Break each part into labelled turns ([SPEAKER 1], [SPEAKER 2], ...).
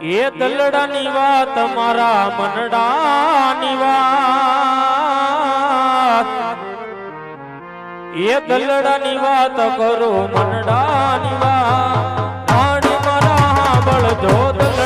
[SPEAKER 1] એ દલડાની વાત મારા મનડાની વાત. એ દલડાની વાત કરો મનડાની વાત. રાણી મારા
[SPEAKER 2] બળજો દલ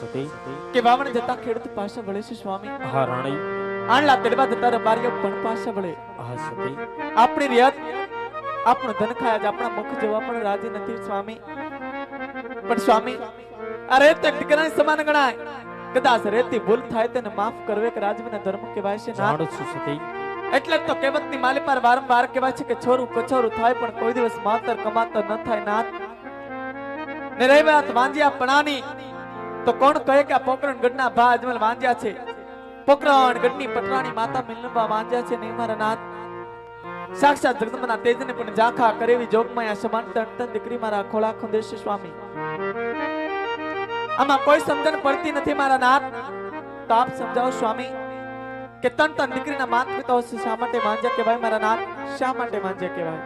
[SPEAKER 1] સતી
[SPEAKER 2] કે વાવણ જતા ખેડૂત પાછા વળે છે સ્વામી.
[SPEAKER 1] હા રાણી.
[SPEAKER 2] આણલા તેડવા જતા રબારીઓ પણ પાછા વળે.
[SPEAKER 1] હા સતી.
[SPEAKER 2] આપણી રિયાત આપણો ધન ખાય આપણા મુખ જવા પણ રાજી નથી અરે તે દીકરાની સમાન ગણાય. કદાચ રેતી ભૂલ થાય તેને માફ કરવે કે રાજવીના ધર્મ કહેવાય છે
[SPEAKER 1] જાણું છું સતી.
[SPEAKER 2] એટલે તો કહેવતની માલી પર વારંવાર કહેવાય છે કે છોરું કછોરું થાય પણ કોઈ દિવસ માતર કમાતર ન થાય નાથ નિરૈવાત વાંજ્યા પણાની તો કોણ કહે કે પોકરણ ગઢના ભા અજમલ વાંજ્યા છે? પોકરણ ગઢની પટરાણી માતા મિલનબા વાંજ્યા છે નહીં મારા નાથ. સાક્ષાત જગદંબના તેજને પણ જાખા કરેવી જોગમાં સમાન તન તન દીકરી મારા ખોળા ખુંદેશ સ્વામી. આમાં કોઈ સમજણ પડતી નથી મારા નાથ. તો આપ સમજાવો સ્વામી, કે તન તન દીકરીના માત પિતાઓ શા માટે માંજ્યા કહેવાય મારા નાથ? શા માટે માંજ્યા કહેવાય?